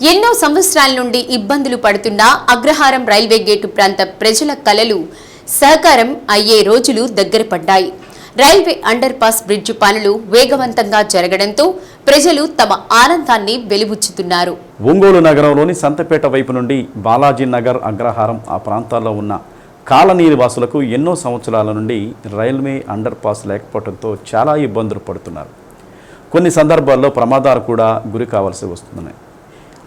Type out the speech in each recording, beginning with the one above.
ఎన్నో సంవత్సరాల నుండి ఇబ్బందులు పడుతున్న అగ్రహారం రైల్వే గేటు ప్రాంత ప్రజల కలలు సహకారం అయ్యే రోజులు దగ్గర పడ్డాయి. రైల్వే అండర్ పాస్ బ్రిడ్జ్ పనులు వేగవంతంగా జరగడంతో ప్రజలు తమ ఆనందాన్ని వెలిబుచ్చుతున్నారు. ఒంగోలు నగరంలోని సంతపేట వైపు నుండి బాలాజీ నగర్ అగ్రహారం ఆ ప్రాంతాల్లో ఉన్న కాలనీని వాసులకు ఎన్నో సంవత్సరాల నుండి రైల్వే అండర్ పాస్ లేకపోవడంతో చాలా ఇబ్బందులు పడుతున్నారు. కొన్ని సందర్భాల్లో ప్రమాదాలు కూడా గురి కావాల్సి వస్తున్నాయి.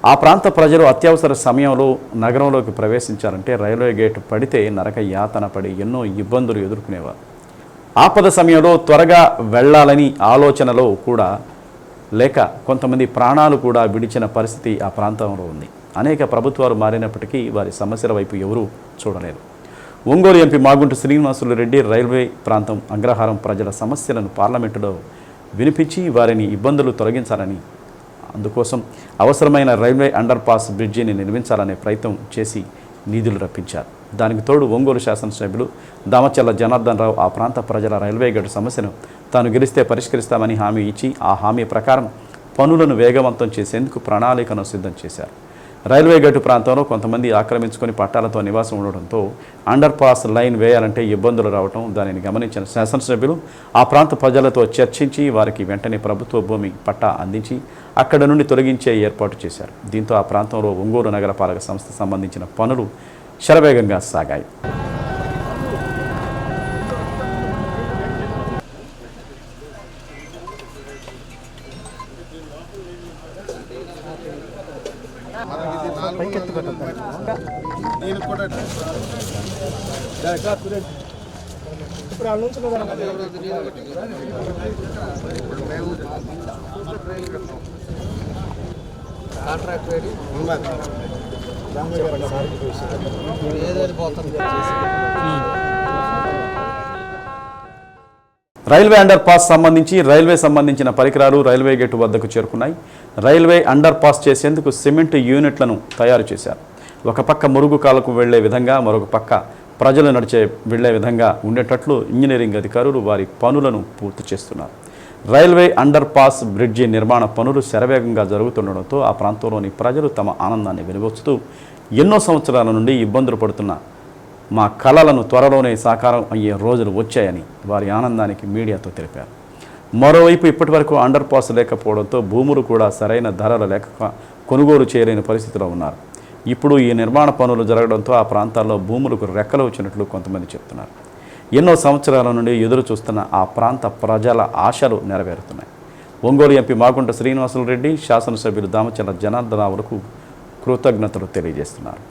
ఆ ప్రాంత ప్రజలు అత్యవసర సమయంలో నగరంలోకి ప్రవేశించారంటే రైల్వే గేటు పడితే నరక యాతన పడి ఎన్నో ఇబ్బందులు ఎదుర్కొనేవారు. ఆపద సమయంలో త్వరగా వెళ్ళాలని ఆలోచనలో కూడా లేక కొంతమంది ప్రాణాలు కూడా విడిచిన పరిస్థితి ఆ ప్రాంతంలో ఉంది. అనేక ప్రభుత్వాలు మారినప్పటికీ వారి సమస్యల వైపు ఎవరూ చూడలేదు. ఒంగోలు ఎంపీ మాగుంట శ్రీనివాసులు రెడ్డి రైల్వే ప్రాంతం అగ్రహారం ప్రజల సమస్యలను పార్లమెంటులో వినిపించి వారిని ఇబ్బందులు తొలగించాలని అందుకోసం అవసరమైన రైల్వే అండర్ పాస్ బ్రిడ్జిని నిర్మించాలనే ప్రయత్నం చేసి నిధులు రప్పించారు. దానికి తోడు ఒంగోలు శాసనసభ్యులు దామచల్ల జనార్దన్ రావు ఆ ప్రాంత ప్రజల రైల్వే గేటు సమస్యను తాను గెలిస్తే పరిష్కరిస్తామని హామీ ఇచ్చి ఆ హామీ ప్రకారం పనులను వేగవంతం చేసేందుకు ప్రణాళికను సిద్ధం చేశారు. రైల్వే గేటు ప్రాంతంలో కొంతమంది ఆక్రమించుకొని పట్టాలతో నివాసం ఉండడంతో అండర్ పాస్ లైన్ వేయాలంటే ఇబ్బందులు రావడం దానిని గమనించిన శాసనసభ్యులు ఆ ప్రాంత ప్రజలతో చర్చించి వారికి వెంటనే ప్రభుత్వ భూమి పట్టా అందించి అక్కడ నుండి తొలగించే ఏర్పాటు చేశారు. దీంతో ఆ ప్రాంతంలో ఒంగోలు నగరపాలక సంస్థ సంబంధించిన పనులు శరవేగంగా సాగాయి. నేను కూడా ఇప్పుడు ఆ నుంచి కాంట్రాక్ట్ వేడి ఏదైతే పోతుంది రైల్వే అండర్ పాస్ సంబంధించి రైల్వే సంబంధించిన పరికరాలు రైల్వే గేటు వద్దకు చేరుకున్నాయి. రైల్వే అండర్ పాస్ చేసేందుకు సిమెంట్ యూనిట్లను తయారు చేశారు. ఒక పక్క మురుగు కాలకు వెళ్ళే విధంగా మరొక పక్క ప్రజలు నడిచే వెళ్ళే విధంగా ఉండేటట్లు ఇంజనీరింగ్ అధికారులు వారి పనులను పూర్తి చేస్తున్నారు. రైల్వే అండర్ పాస్ బ్రిడ్జి నిర్మాణ పనులు శరవేగంగా జరుగుతుండడంతో ఆ ప్రాంతంలోని ప్రజలు తమ ఆనందాన్ని వెలువచ్చుతూ ఎన్నో సంవత్సరాల నుండి ఇబ్బందులు పడుతున్న మా కళలను త్వరలోనే సాకారం అయ్యే రోజులు వచ్చాయని వారి ఆనందానికి మీడియాతో తెలిపారు. మరోవైపు ఇప్పటివరకు అండర్ పాస్ లేకపోవడంతో భూములు కూడా సరైన ధరలు లేక కొనుగోలు చేయలేని పరిస్థితిలో ఉన్నారు. ఇప్పుడు ఈ నిర్మాణ పనులు జరగడంతో ఆ ప్రాంతాల్లో భూములకు రెక్కలు వచ్చినట్లు కొంతమంది చెప్తున్నారు. ఎన్నో సంవత్సరాల నుండి ఎదురు చూస్తున్న ఆ ప్రాంత ప్రజల ఆశలు నెరవేరుతున్నాయి. ఒంగోలు ఎంపీ మాగుంట శ్రీనివాసులు రెడ్డి శాసనసభ్యులు దామచల్ల జనార్దనావులకు కృతజ్ఞతలు తెలియజేస్తున్నారు.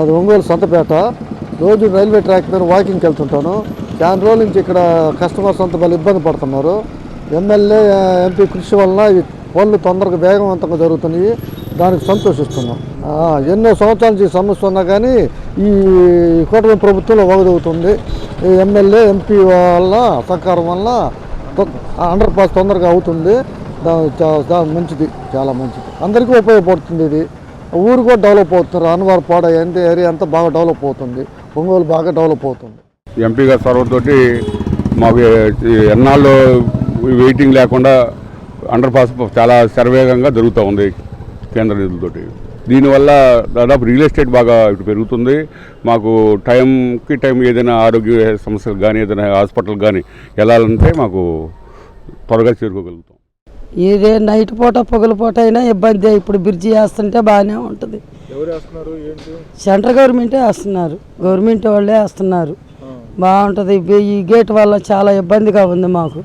అది ఒంగోలు సొంతపేట రోజు రైల్వే ట్రాక్ మీద వాకింగ్కి వెళ్తుంటాను. చాలా రోజుల నుంచి ఇక్కడ కస్టమర్స్ అంత వాళ్ళు ఇబ్బంది పడుతున్నారు. ఎమ్మెల్యే ఎంపీ కృషి వలన ఈ పనులు తొందరగా వేగవంతంగా జరుగుతున్నాయి. దానికి సంతోషిస్తున్నాం. ఎన్నో సంవత్సరాల నుంచి సమస్య ఉన్నా కానీ ఈ కూటమి ప్రభుత్వంలో ఒకదవుతుంది ఈ ఎమ్మెల్యే ఎంపీ వల్ల సహకారం వల్ల అండర్ పాస్ తొందరగా అవుతుంది. దా దా- మంచిది. చాలా మంచిది. అందరికీ ఉపయోగపడుతుంది ఇది. ఊరు కూడా డెవలప్ అవుతుంది అన్నవారు పాడ ఎంత ఏరియా అంతా బాగా డెవలప్ అవుతుంది. ఒంగోలు బాగా డెవలప్ అవుతుంది. ఎంపీ గారి చొరవతోటి మాకు ఎన్నాళ్ళు వెయిటింగ్ లేకుండా అండర్ పాస్ చాలా శరవేగంగా జరుగుతూ ఉంది కేంద్ర నిధులతోటి దీనివల్ల దాదాపు రియల్ ఎస్టేట్ బాగా ఇటు పెరుగుతుంది. మాకు టైంకి టైం ఏదైనా ఆరోగ్య సమస్యలు కానీ ఏదైనా హాస్పిటల్ కానీ వెళ్ళాలంటే మాకు త్వరగా చేరుకోగలుగుతాం. ఇదే నైట్ పూట పగల పూట అయినా ఇబ్బంది. ఇప్పుడు బ్రిడ్జి వేస్తుంటే బాగానే ఉంటుంది. సెంట్రల్ గవర్నమెంటే వేస్తున్నారు. గవర్నమెంట్ వాళ్ళే వేస్తున్నారు. బాగుంటుంది. ఈ గేట్ వల్ల చాలా ఇబ్బందిగా ఉంది మాకు.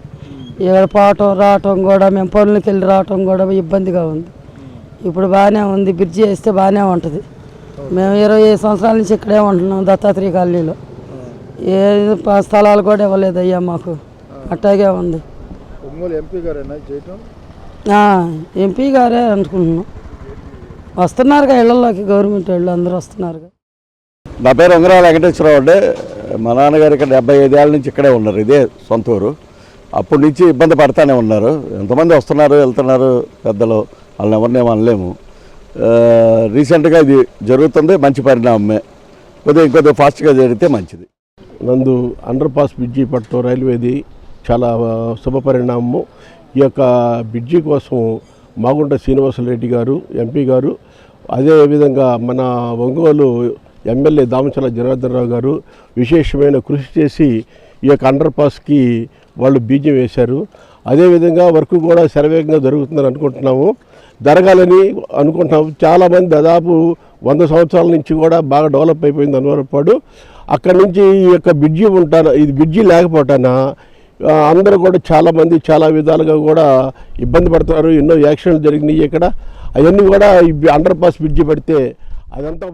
ఇక్కడ పోవటం రావటం కూడా మేము పనులకి వెళ్ళి రావటం కూడా ఇబ్బందిగా ఉంది. ఇప్పుడు బాగానే ఉంది. బ్రిడ్జి వేస్తే బాగానే ఉంటుంది. మేము ఇరవై ఐదు సంవత్సరాల నుంచి ఇక్కడే ఉంటున్నాం దత్తాత్రేయ కాలనీలో. ఏ స్థలాలు కూడా ఇవ్వలేదు అయ్యా మాకు అట్టాగే ఉంది. ఒంగోలు ఎంపీ గారేనా చేయటం? ఎంపీ గారే అనుకుంటున్నాం. వస్తున్నారుగా ఇళ్ళలోకి గవర్నమెంట్ వాళ్ళు అందరూ వస్తున్నారుగా. నా పేరు ఉంగరాల వెంకటేశ్వరరావు అండి. మా నాన్నగారు ఇక్కడ డెబ్బై ఐదేళ్ళ నుంచి ఇక్కడే ఉన్నారు ఇదే సొంత ఊరు. అప్పటి నుంచి ఇబ్బంది పడతానే ఉన్నారు. ఎంతమంది వస్తున్నారు వెళ్తున్నారు పెద్దలు వాళ్ళని ఎవరినేమో అనలేము. రీసెంట్గా ఇది జరుగుతుంది మంచి పరిణామమే. కొద్దిగా ఇంకొద్దిగా ఫాస్ట్గా జరిగితే మంచిది. నందు అండర్ పాస్ బ్రిడ్జి పట్టడం రైల్వేది చాలా శుభ పరిణామము. ఈ యొక్క బ్రిడ్జి కోసం మాగుంట శ్రీనివాసరెడ్డి గారు ఎంపీ గారు అదేవిధంగా మన ఒంగోలు ఎమ్మెల్యే దామచల జనార్దన్ రావు గారు విశేషమైన కృషి చేసి ఈ యొక్క అండర్ పాస్కి వాళ్ళు బీజం వేశారు. అదేవిధంగా వర్క్ కూడా శరవేగంగా జరుగుతుందని అనుకుంటున్నాము. జరగాలని అనుకుంటున్నాము. చాలామంది దాదాపు వంద సంవత్సరాల నుంచి కూడా బాగా డెవలప్ అయిపోయింది అనువరపాడు అక్కడ నుంచి ఈ యొక్క బ్రిడ్జి ఉంటాను ఇది బ్రిడ్జి లేకపోవటాన అందరూ కూడా చాలామంది చాలా విధాలుగా కూడా ఇబ్బంది పడుతున్నారు. ఎన్నో యాక్సిడెంట్లు జరిగినాయి ఇక్కడ. అవన్నీ కూడా అండర్ పాస్ బ్రిడ్జి పడితే అదంతా